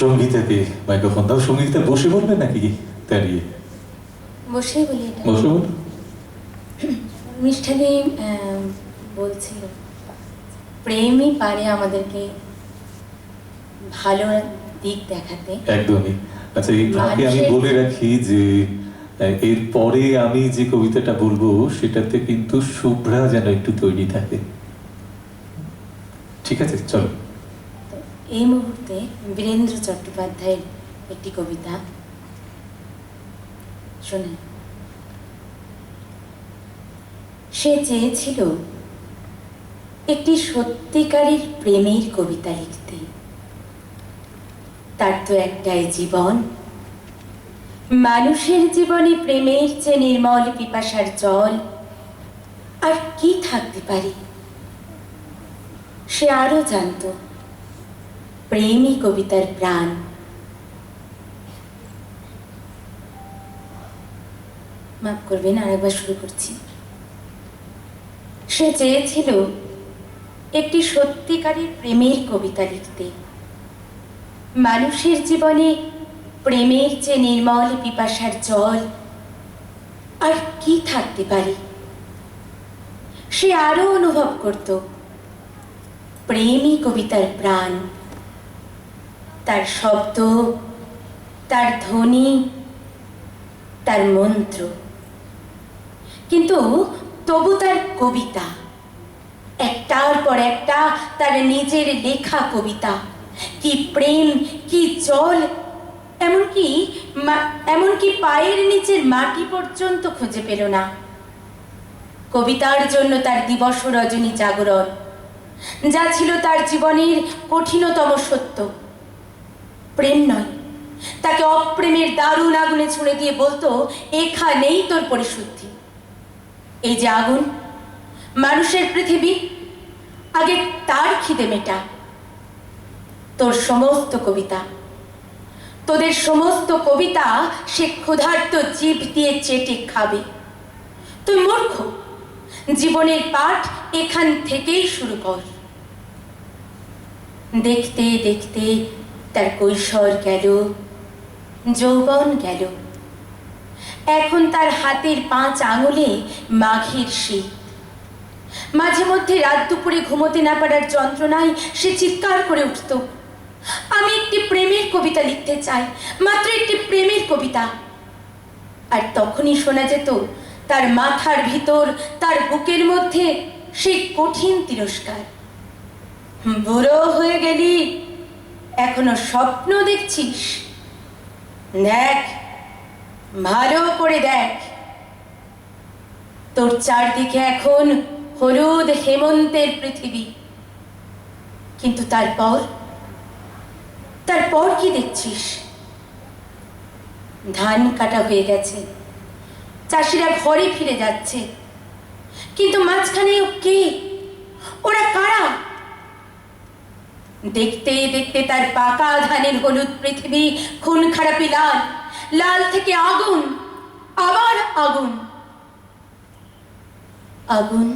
সঙ্গীতাকে microphone দাও। সঙ্গীতা বসে বলবে নাকি দাঁড়িয়ে? বলি বসে বল। মিষ্ঠাদি বলছিল প্রেমই পারে আমাদেরকে ভালো দিক দেখাতে। একদমই। আচ্ছা এই ফাঁকে আমি বলে রাখি যে এর পরে আমি যে কবিতাটা বলব সেটাতে কিন্তু শুভ্রা যেন একটু তৈরি থাকে। ঠিক আছে? চলো। এই মুহূর্তে বীরেন্দ্র চট্টোপাধ্যায়ের একটি কবিতা শোনেন। সে চেয়েছিল একটি সত্যিকারের প্রেমের কবিতা লিখতে। তার তো একটাই জীবন। মানুষের জীবনে প্রেমের যে নির্মল পিপাসার জল আর কি থাকতে পারে? সে আরও জানতো প্রেমই কবিতার প্রাণ মাফ করবেন, আরেকবার শুরু করছি। সে চেয়েছিল একটি সত্যিকারের প্রেমের কবিতা লিখতে। মানুষের জীবনে প্রেমের যে নির্মল পিপাসার জল আর কি থাকতে পারে? সে আরও অনুভব করত প্রেমই কবিতার প্রাণ। তার শব্দ, তার ধ্বনি, তার মন্ত্র। কিন্তু তবু তার কবিতা, একটার পর একটা তার নিজের লেখা কবিতা। কি প্রেম, কি জল, এমনকি এমনকি পায়ের নিচের মাটি পর্যন্ত খুঁজে পেল না। কবিতার জন্য তার দিবস রজনী জাগরণ, যা ছিল তার জীবনের কঠিনতম সত্য। প্রেম নয়। তাকে অপ্রেমের দারুণ আগুনে ছুঁড়ে দিয়ে বলতো, এখানেই তোর পরিশুদ্ধি। এই যে আগুন, মানুষের পৃথিবী, আগে তার খিদে মেটা তোর সমস্ত কবিতা, তোদের সমস্ত কবিতা সে ক্ষুধার্ত জীব দিয়ে চেটে খাবে। তুই মূর্খ, জীবনের পাঠ এখান থেকেই শুরু কর। দেখতে দেখতে তার কৈশোর গেল, যৌবন গেল। এখন তার হাতের পাঁচ আঙুলে মাঘের শীত। মাঝে মধ্যে রাত দুপুরে ঘুমোতে না পারার যন্ত্রণায় সে চিৎকার করে উঠত। আমি একটি প্রেমের কবিতা লিখতে চাই, মাত্র একটি প্রেমের কবিতা। আর তখনই শোনা যেত, তার মাথার ভিতর, তার বুকের মধ্যে সেই কঠিন তিরস্কার। বুড়ো হয়ে গেলি এখনও স্বপ্ন দেখছিস? দেখ, ভালো করে দেখ। তোর চারদিকে এখন হলুদ হেমন্তের পৃথিবী। কিন্তু তারপর? তারপর কি দেখছিস? ধান কাটা হয়ে গেছে। চাষিরা ঘরে ফিরে যাচ্ছে। কিন্তু মাঝখানে কে ওরা কারা দেখতে দেখতে তার পাকা ধানের হলুদ পৃথিবী খুন খারাপি লাল লাল থেকে আগুন, আবার আগুন। আগুন,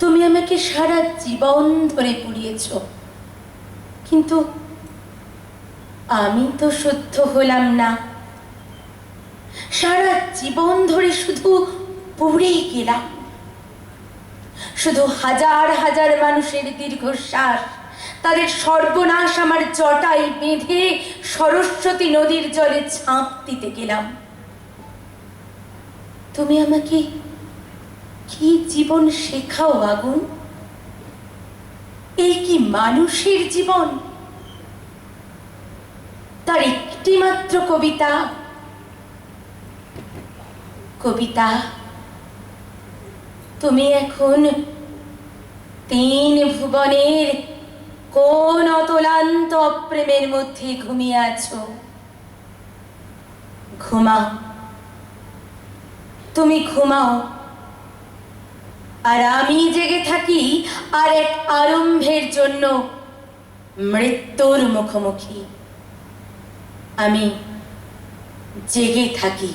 তুমি আমাকে সারা জীবন ধরে পুড়িয়েছ, কিন্তু আমি তো শুদ্ধ হলাম না। সারা জীবন ধরে শুধু পুড়েই গেলাম। শুধু হাজার হাজার মানুষের দীর্ঘশ্বাস। তাদের সর্বনাশ আমার জটাই বেঁধে সরস্বতী নদীর জলে ঝাঁপ দিতে গেলাম। তুমি আমাকে কি জীবন শেখাও, আগুন? এই কি মানুষের জীবন? তার একটি মাত্র কবিতা। কবিতা তুমি এখন তিন ভুবনের কোন অতলান্ত অপ্রেমের মধ্যে ঘুমিয়ে আছো? ঘুমাও। তুমি ঘুমাও। আর আমি জেগে থাকি আর এক আরম্ভের জন্য মৃত্যুর মুখোমুখি। আমি জেগে থাকি।